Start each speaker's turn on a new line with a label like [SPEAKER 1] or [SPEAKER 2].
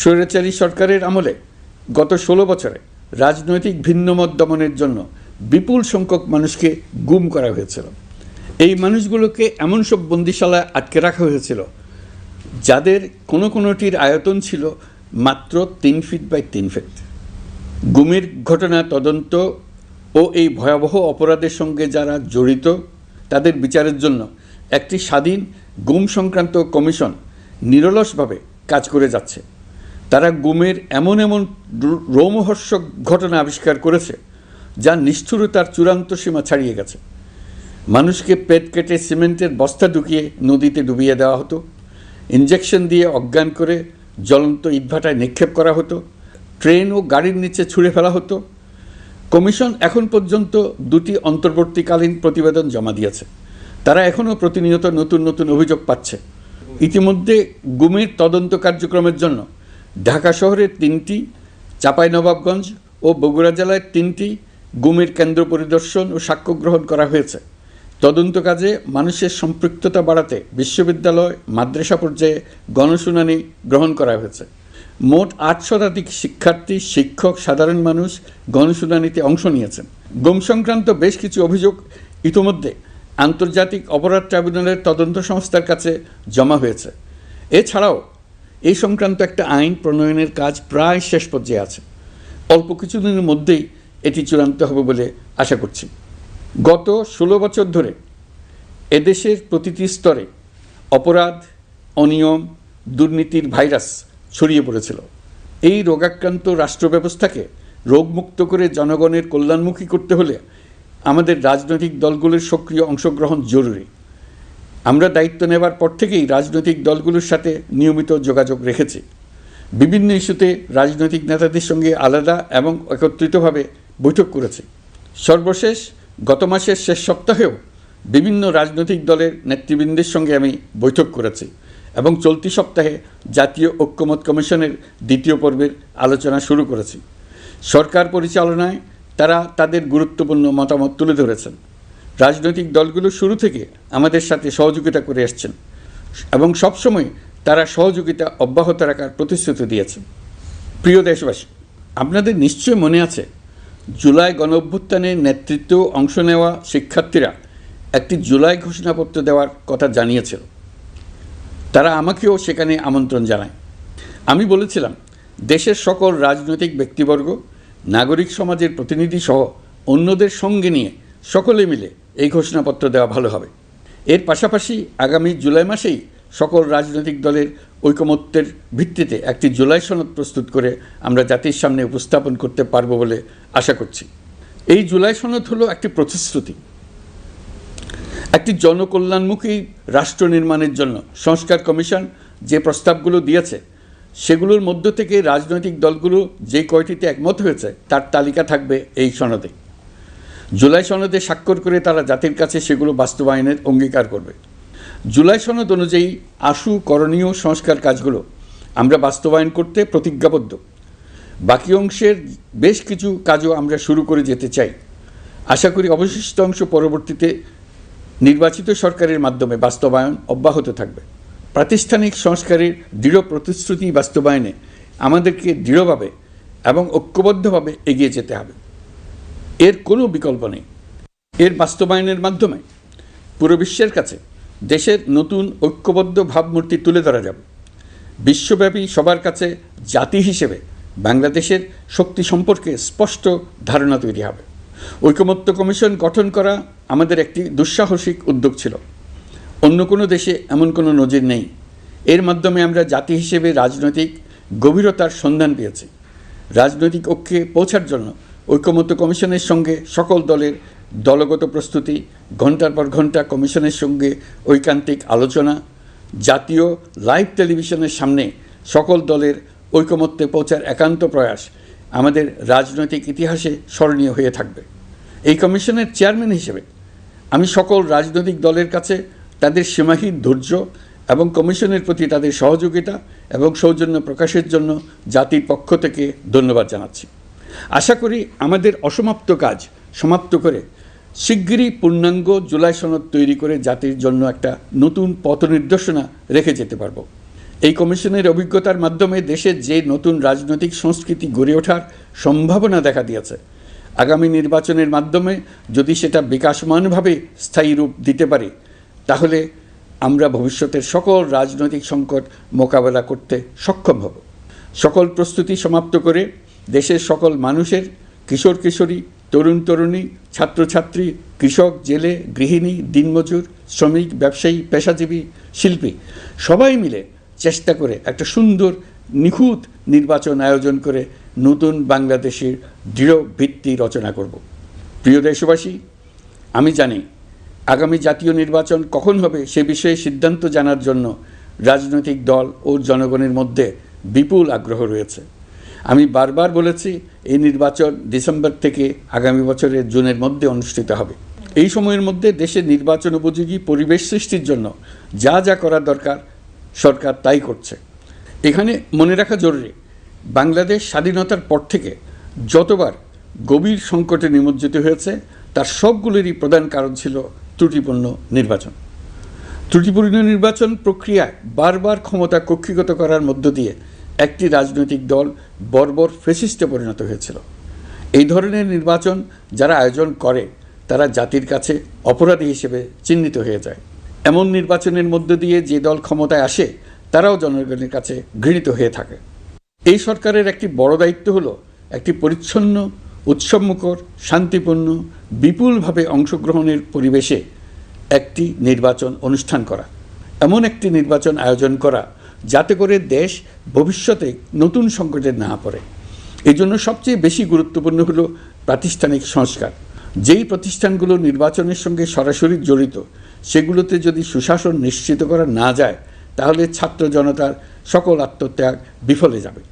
[SPEAKER 1] স্বৈরাচারী সরকারের আমলে গত ষোলো বছরে রাজনৈতিক ভিন্নমত দমনের জন্য বিপুল সংখ্যক মানুষকে গুম করা হয়েছিল। এই মানুষগুলোকে এমন সব বন্দিশালায় আটকে রাখা হয়েছিল, যাদের কোনো কোনোটির আয়তন ছিল মাত্র তিন ফিট বাই তিন ফিট। গুমের ঘটনা তদন্ত ও এই ভয়াবহ অপরাধের সঙ্গে যারা জড়িত, তাদের বিচারের জন্য একটি স্বাধীন গুম সংক্রান্ত কমিশন নিরলসভাবে কাজ করে যাচ্ছে। তারা গুমের এমন এমন রোমহর্ষক ঘটনা আবিষ্কার করেছে, যা নিষ্ঠুরতার চূড়ান্ত সীমা ছাড়িয়ে গেছে। মানুষকে পেট কেটে সিমেন্টের বস্তা ঢুকিয়ে নদীতে ডুবিয়ে দেওয়া হতো ইঞ্জেকশন দিয়ে অজ্ঞান করে জ্বলন্ত ইটভাটায় নিক্ষেপ করা হতো, ট্রেন ও গাড়ির নিচে ছুঁড়ে ফেলা হতো। কমিশন এখন পর্যন্ত দুটি অন্তর্বর্তীকালীন প্রতিবেদন জমা দিয়েছে। তারা এখনও প্রতিনিয়ত নতুন নতুন অভিযোগ পাচ্ছে। ইতিমধ্যে গুমের তদন্ত কার্যক্রমের জন্য ঢাকা শহরের তিনটি চাঁপাইনবাবগঞ্জ ও বগুড়া জেলায় তিনটি গুমের কেন্দ্র পরিদর্শন ও সাক্ষ্য গ্রহণ করা হয়েছে। তদন্ত কাজে মানুষের সম্পৃক্ততা বাড়াতে বিশ্ববিদ্যালয়, মাদ্রাসা পর্যায়ে গণশুনানি গ্রহণ করা হয়েছে। মোট আট শতাধিক শিক্ষার্থী, শিক্ষক, সাধারণ মানুষ গণশুনানিতে অংশ নিয়েছেন। গুম সংক্রান্ত বেশ কিছু অভিযোগ ইতোমধ্যে আন্তর্জাতিক অপরাধ ট্রাইব্যুনালের তদন্ত সংস্থার কাছে জমা হয়েছে। এছাড়াও এই সংক্রান্ত একটা আইন প্রণয়নের কাজ প্রায় শেষ পর্যায়ে আছে। অল্প কিছুদিনের মধ্যেই এটি চূড়ান্ত হবে বলে আশা করছি। গত ষোলো বছর ধরে এদেশের প্রতিটি স্তরে অপরাধ, অনিয়ম, দুর্নীতির ভাইরাস ছড়িয়ে পড়েছিল। এই রোগাক্রান্ত রাষ্ট্র ব্যবস্থাকে রোগমুক্ত করে জনগণের কল্যাণমুখী করতে হলে আমাদের রাজনৈতিক দলগুলোর সক্রিয় অংশগ্রহণ জরুরি। আমরা দায়িত্ব নেবার পর থেকেই রাজনৈতিক দলগুলোর সাথে নিয়মিত যোগাযোগ রেখেছি। বিভিন্ন ইস্যুতে রাজনৈতিক নেতাদের সঙ্গে আলাদা এবং একত্রিতভাবে বৈঠক করেছি। সর্বশেষ গত মাসের শেষ সপ্তাহেও বিভিন্ন রাজনৈতিক দলের নেতৃবৃন্দের সঙ্গে আমি বৈঠক করেছি এবং চলতি সপ্তাহে জাতীয় ঐক্যমত কমিশনের দ্বিতীয় পর্বের আলোচনা শুরু করেছি। সরকার পরিচালনায় তারা তাদের গুরুত্বপূর্ণ মতামত তুলে ধরেছেন। রাজনৈতিক দলগুলো শুরু থেকে আমাদের সাথে সহযোগিতা করে আসছেন এবং সবসময় তারা সহযোগিতা অব্যাহত রাখার প্রতিশ্রুতি দিয়েছেন। প্রিয় দেশবাসী, আপনাদের নিশ্চয় মনে আছে, জুলাই গণ অভ্যুত্থানে নেতৃত্ব অংশ নেওয়া শিক্ষার্থীরা একটি জুলাই ঘোষণাপত্র দেওয়ার কথা জানিয়েছিল। তারা আমাকেও সেখানে আমন্ত্রণ জানায়। আমি বলেছিলাম, দেশের সকল রাজনৈতিক ব্যক্তিবর্গ, নাগরিক সমাজের প্রতিনিধি সহ অন্যদের সঙ্গে নিয়ে সকলে মিলে এই ঘোষণাপত্র দেওয়া ভালো হবে। এর পাশাপাশি আগামী জুলাই মাসেই সকল রাজনৈতিক দলের ঐকমত্যের ভিত্তিতে একটি জুলাই সনদ প্রস্তুত করে আমরা জাতির সামনে উপস্থাপন করতে পারব বলে আশা করছি। এই জুলাই সনদ হলো একটি প্রতিশ্রুতি। একটি জনকল্যাণমুখী রাষ্ট্র নির্মাণের জন্য সংস্কার কমিশন যে প্রস্তাবগুলো দিয়েছে, সেগুলোর মধ্য থেকে রাজনৈতিক দলগুলো যে কয়টিতে একমত হয়েছে, তার তালিকা থাকবে এই সনদে। জুলাই সনদে স্বাক্ষর করে তারা জাতির কাছে সেগুলো বাস্তবায়নের অঙ্গীকার করবে। জুলাই সনদ অনুযায়ী আশু করণীয় সংস্কার কাজগুলো আমরা বাস্তবায়ন করতে প্রতিজ্ঞাবদ্ধ। বাকি অংশের বেশ কিছু কাজও আমরা শুরু করে যেতে চাই। আশা করি অবশিষ্ট অংশ পরবর্তীতে নির্বাচিত সরকারের মাধ্যমে বাস্তবায়ন অব্যাহত থাকবে। প্রাতিষ্ঠানিক সংস্কারের দৃঢ় প্রতিশ্রুতি বাস্তবায়নে আমাদেরকে দৃঢ়ভাবে এবং ঐক্যবদ্ধভাবে এগিয়ে যেতে হবে। এর কোনো বিকল্প নেই। এর বাস্তবায়নের মাধ্যমে পুরো বিশ্বের কাছে দেশের নতুন ঐক্যবদ্ধ ভাবমূর্তি তুলে ধরা যাবে। বিশ্বব্যাপী সবার কাছে জাতি হিসেবে বাংলাদেশের শক্তি সম্পর্কে স্পষ্ট ধারণা তৈরি হবে। ঐকমত্য কমিশন গঠন করা আমাদের একটি দুঃসাহসিক উদ্যোগ ছিল। অন্য কোনো দেশে এমন কোনো নজির নেই। এর মাধ্যমে আমরা জাতি হিসেবে রাজনৈতিক গভীরতার সন্ধান পেয়েছি। রাজনৈতিক ঐক্যে পৌঁছার জন্য ঐকমত্য কমিশনের সঙ্গে সকল দলের দলগত প্রস্তুতি ঘণ্টার পর ঘণ্টা কমিশনের সঙ্গে ঐকান্তিক আলোচনা, জাতীয় লাইভ টেলিভিশনের সামনে সকল দলের ঐকমত্যে পৌঁছার একান্ত প্রয়াস আমাদের রাজনৈতিক ইতিহাসে স্মরণীয় হয়ে থাকবে। এই কমিশনের চেয়ারম্যান হিসেবে আমি সকল রাজনৈতিক দলের কাছে তাদের সীমাহীন ধৈর্য এবং কমিশনের প্রতি তাদের সহযোগিতা এবং সৌজন্য প্রকাশের জন্য জাতির পক্ষ থেকে ধন্যবাদ জানাচ্ছি। আশা করি আমাদের অসমাপ্ত কাজ সমাপ্ত করে শিগগিরই পূর্ণাঙ্গ জুলাই সনদ তৈরি করে জাতির জন্য একটা নতুন পথ নির্দেশনা রেখে যেতে পারব। এই কমিশনের অভিজ্ঞতার মাধ্যমে দেশে যে নতুন রাজনৈতিক সংস্কৃতি গড়ে ওঠার সম্ভাবনা দেখা দিয়েছে, আগামী নির্বাচনের মাধ্যমে যদি সেটা বিকাশমানভাবে স্থায়ী রূপ দিতে পারে, তাহলে আমরা ভবিষ্যতের সকল রাজনৈতিক সংকট মোকাবেলা করতে সক্ষম হব। সকল প্রস্তুতি সমাপ্ত করে দেশের সকল মানুষের কিশোর কিশোরী, তরুণ তরুণী, ছাত্রছাত্রী, কৃষক, জেলে, গৃহিণী, দিনমজুর, শ্রমিক, ব্যবসায়ী, পেশাজীবী, শিল্পী, সবাই মিলে চেষ্টা করে একটা সুন্দর, নিখুঁত নির্বাচন আয়োজন করে নতুন বাংলাদেশের দৃঢ় ভিত্তি রচনা করব। প্রিয় দেশবাসী, আমি জানি আগামী জাতীয় নির্বাচন কখন হবে সে বিষয়ে সিদ্ধান্ত জানার জন্য রাজনৈতিক দল ও জনগণের মধ্যে বিপুল আগ্রহ রয়েছে। আমি বারবার বলেছি, এই নির্বাচন ডিসেম্বর থেকে আগামী বছরের জুনের মধ্যে অনুষ্ঠিত হবে। এই সময়ের মধ্যে দেশের নির্বাচন উপযোগী পরিবেশ সৃষ্টির জন্য যা যা করা দরকার, সরকার তাই করছে। এখানে মনে রাখা জরুরি, বাংলাদেশ স্বাধীনতার পর থেকে যতবার গভীর সংকটে নিমজ্জিত হয়েছে, তার সবগুলোরই প্রধান কারণ ছিল ত্রুটিপূর্ণ নির্বাচন। ত্রুটিপূর্ণ নির্বাচন প্রক্রিয়ায় বারবার ক্ষমতা কক্ষিগত করার মধ্য দিয়ে একটি রাজনৈতিক দল বর্বর ফেসিস্টে পরিণত হয়েছিল। এই ধরনের নির্বাচন যারা আয়োজন করে, তারা জাতির কাছে অপরাধী হিসেবে চিহ্নিত হয়ে যায়। এমন নির্বাচনের মধ্য দিয়ে যে দল ক্ষমতায় আসে, তারাও জনগণের কাছে ঘৃণিত হয়ে থাকে। এই সরকারের একটি বড় দায়িত্ব হলো একটি পরিচ্ছন্ন, উৎসবমুখর, শান্তিপূর্ণ, বিপুলভাবে অংশগ্রহণের পরিবেশে একটি নির্বাচন অনুষ্ঠান করা। এমন একটি নির্বাচন আয়োজন করা যাতে করে দেশ ভবিষ্যতে নতুন সংকটে না পড়ে। এই জন্য সবচেয়ে বেশি গুরুত্বপূর্ণ হলো প্রাতিষ্ঠানিক সংস্কার। যেই প্রতিষ্ঠানগুলো নির্বাচনের সঙ্গে সরাসরি জড়িত, সেগুলোতে যদি সুশাসন নিশ্চিত করা না যায়, তাহলে ছাত্র জনতার সকল আত্মত্যাগ বিফলে যাবে।